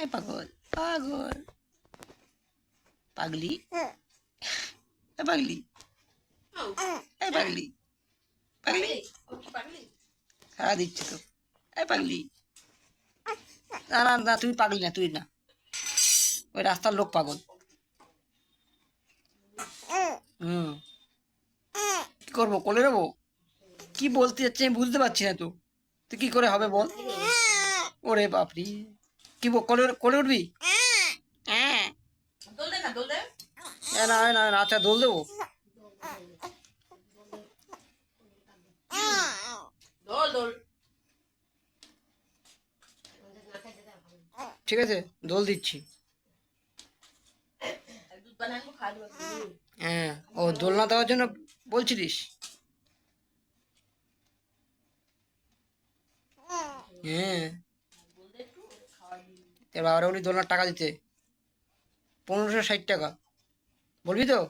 এই পাগল পাগল। পাগলি? এই পাগলি। এই পাগলি। পাগলি? সারা দিচ্ছে তো। এই পাগলি। না না না, তুই পাগলি না, তুই না। ওই রাস্তার লোক পাগল। হুম। কি করব, কোলে নেব? কি বলতে যাচ্ছে আমি বুঝতে পারছি না তো। তুই কি করে হবে বল? ওরে বাপরি। কি বল কোলে কোলে উঠবি? হ্যাঁ। দোল না দোল দে। এ না না না আচ্ছা দোল দেবো। দোল দোল। ঠিক আছে দোল দিচ্ছি। হ্যাঁ ও দোলনা দেওয়ার জন্য বলছিলিস? হ্যাঁ দোল দে একটু খাওয়া দিবি তোর বাবার বলি দোলনার টাকা দিতে। পনেরোশো ষাট টাকা। বলবি তো?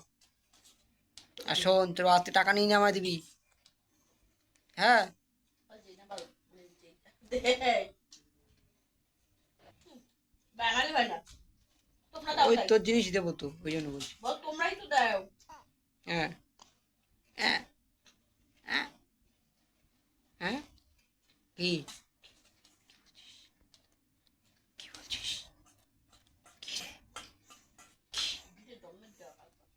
আর শোন, তোর বাবার থেকে টাকা নিয়ে আমায় দিবি। হ্যাঁ? না না ওই তোর জিনিস দেবো তো, ওই জন্য বলছি। তোমরাই তো দাও হ্যাঁ। হ্যাঁ। হ্যাঁ? কি? woman dog.